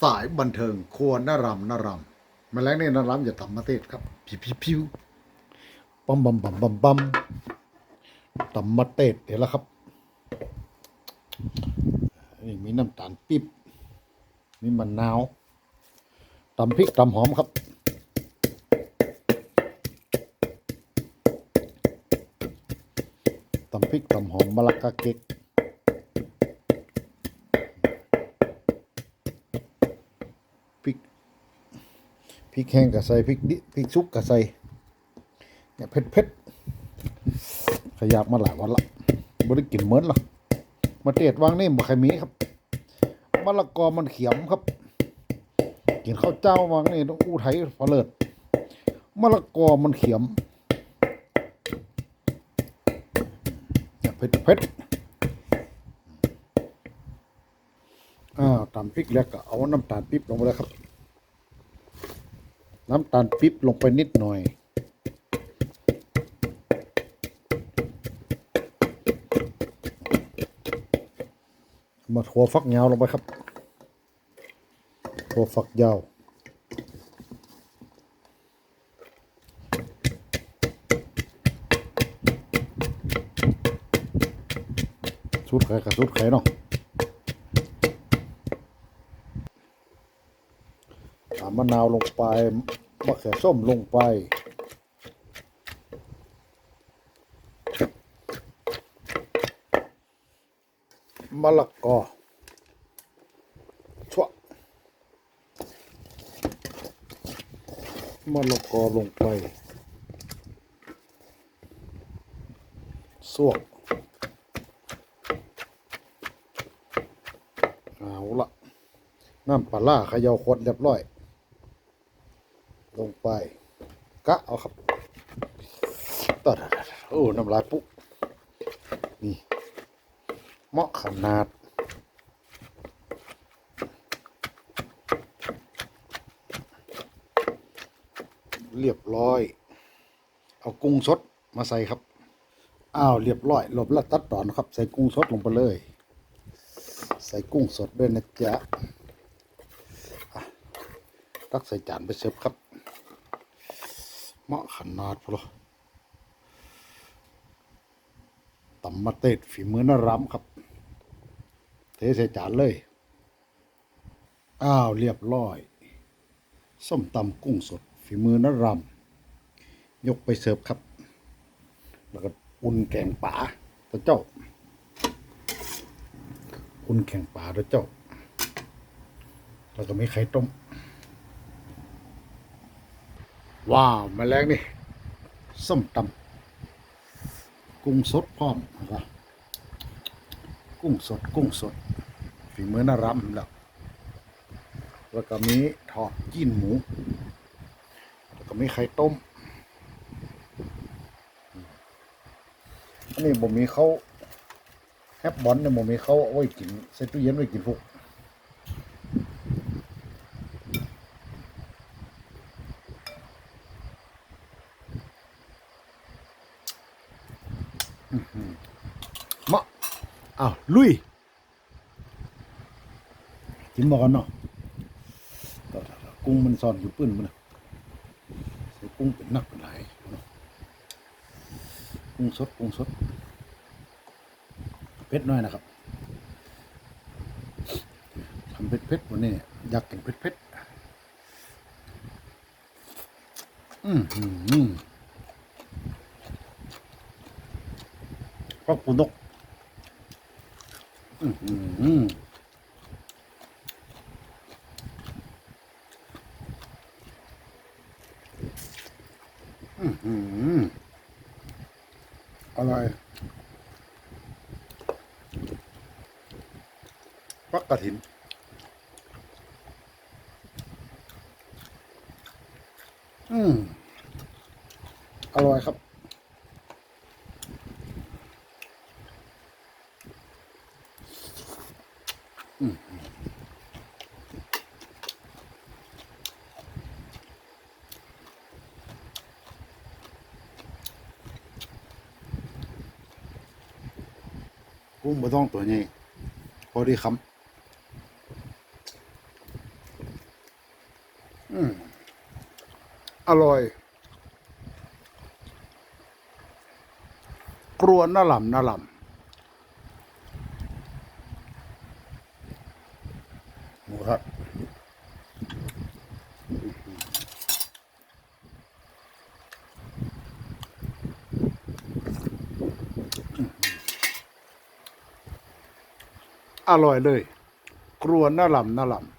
สายบันเทิงควรนารำนารำแมลงนี่นารำอย่าทำมาเทศครับพิวพิวพิวปั๊มบัมบัมบัมบัมตำมาเตดเดี๋ยวละครับนี่มีน้ำตาลปิ๊บมีมะนนาวตำพริกตำหอมครับตำพริกตำหอมมะละกาเก๊ก พริก พริกแห้งกับใส่พริกดิพริกซุกกับใส่เนี่ยเผ็ดเผ็ดขยับมาหลายวันละบริกินเหมือนหรอกมาเทศวางนี่บ่ใครมีครับมะละกอมันเขียมครับ กินข้าวเจ้าวางนี่ต้องอู้ไทยพอเลิศมะละกอมันเขียมเนี่ยเผ็ดเผ็ดอ่าตามพริกแล้วก็เอาน้ำตาลปิ๊บลงไปเลยครับ น้ำตาลปิ๊บลงไปนิดหน่อย มาถั่วฟักยาวลงไปครับถั่วฝักยาวสูตรไข่กับสูตรไข่เนาะตา มะนาวลงไปมะเขือส้มลงไป มะละกอชั่วมะละกอลงไปสวกเอาละน้ำปลาล่าเขยาขวดเรียบร้อย ลงไปกะเอาครับตัดโอ้น้ำลายปุ๊นี่เหมาะขนาดเรียบร้อย เอากุ้งสดมาใส่ครับ อ้าวเรียบร้อยหลบแล้วตัดตอนครับ ใส่กุ้งสดลงไปเลย ใส่กุ้งสดด้วยนะจ๊ะอะตักใส่จานไปเสิร์ฟครับ เหมาะขนาดพลอตำมาเตดฝีมือนารำครับ เทใส่จานเลย อ้าว เรียบร้อย ส้มตำกุ้งสด ฝีมือนารำยกไปเสิร์ฟครับ แล้วก็อุ่นแกงป่าตัวเจ้า อุ่นแกงป่าตัวเจ้า แล้วก็มีไข่ต้ม ว้าวแมาแรงนี่ส้มตำกุ้งสดพร้อมนะครับกุ้งสด กุ้งสด ฝีมือนารำแล้วแล้วก็มีทอดจีนหมู แล้วก็มีไข่ต้ม อันนี้ผมมีเขาแฮบบอลเนี่ยผมมีเขาเอาไว้กินใส่ตู้เย็นไว้กินพวก มาอ้าวลุยกินบ่กันเนาะกุ้งมันซ่อนอยู่ปื้นมันนะใส่กุ้งเป็นนักเป็นหลายเนกุ้งสดกุ้งสดเผ็ดน้อยนะครับทำเผ็ดเผ็ดวันนี้อยากกินเผ็ดเผ็ดอืมอืมอืม ก็ปูนกอืมอืมอร่อยฟักกระถินอืมอร่อยครับ กุ้งบ่ต้องตัวนี้พอดีคำอร่อยกลัวน่าหล่ำน่าหล่ำ มูครับอร่อยเลยกลัวน่าหล่ำน่าหล่ำ